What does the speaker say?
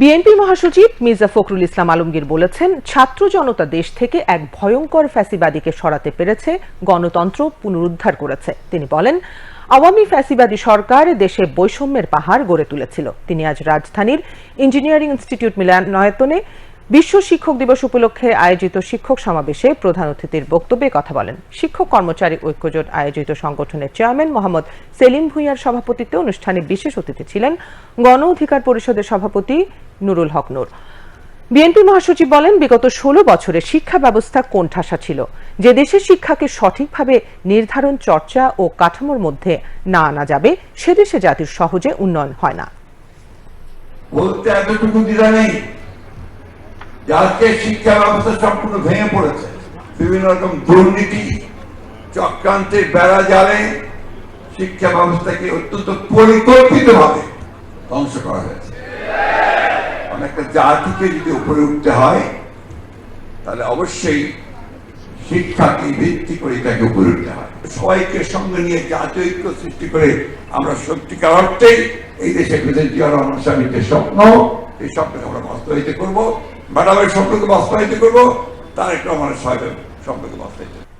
BNP মহাসচিব মির্জা ফখরুল ইসলাম আলমগীর বলেছেন, ছাত্র জনতা দেশ থেকে এক ভয়ঙ্কর ফ্যাসিবাদীকে সরাতে পেরেছে, গণতন্ত্র পুনরুদ্ধার করেছে। তিনি বলেন, আওয়ামী ফ্যাসিবাদী সরকার দেশে বৈষম্যের পাহাড় গড়ে তুলেছিল। তিনি আজ রাজধানীর ইঞ্জিনিয়ারিং ইনস্টিটিউট মিলনায়তনে বিশ্ব শিক্ষক দিবস উপলক্ষে আয়োজিত শিক্ষক সমাবেশে প্রধান অতিথির বক্তব্যে কথা বলেন শিক্ষক কর্মচারী ঐক্যজোট আয়োজিত সংগঠনের চেয়ারম্যান মোহাম্মদ সেলিম ভুঁইয়ার সভাপতিত্বে অনুষ্ঠানে বিশেষ অতিথি ছিলেন গণ অধিকার পরিষদের সভাপতি নুরুল হক নূর। বিএনপি মহাসচিব বলেন, বিগত ষোলো বছরে শিক্ষা ব্যবস্থা কোণঠাসা ছিল। যে দেশে শিক্ষাকে সঠিকভাবে নির্ধারণ, চর্চা ও কাঠামোর মধ্যে না আনা যাবে, সে দেশে জাতির সহজে উন্নয়ন হয় না। বলতে এতটুকু দ্বিধা নেই? আজকে শিক্ষা ব্যবস্থা সম্পূর্ণ ভেঙে পড়েছে, বিভিন্ন রকম দুর্নীতি চক্রান্তের বেড়া জালে শিক্ষা ব্যবস্থাকে অত্যন্ত পরিকল্পিত ভাবে ধ্বংস করা হয়েছে। অনেকটা জাতিকে যদি উপরে উঠতে হয়, তাহলে অবশ্যই শিক্ষাকে ভিত্তি করে তাকে উপরে উঠতে হয়। সবাইকে সঙ্গে নিয়ে জাতীয় ঐক্য সৃষ্টি করে আমরা সত্যিকার অর্থেই এই দেশে প্রেসিডেন্ট জিয়া রহমান যে স্বপ্ন এই স্বপ্নকে আমরা বাস্তবায়িত করব ম্যাডামের স্বপ্নকে বাস্তবায়িত করব তার একটা আমার সাহেবের স্বপ্নকে বাস্তবায়িত।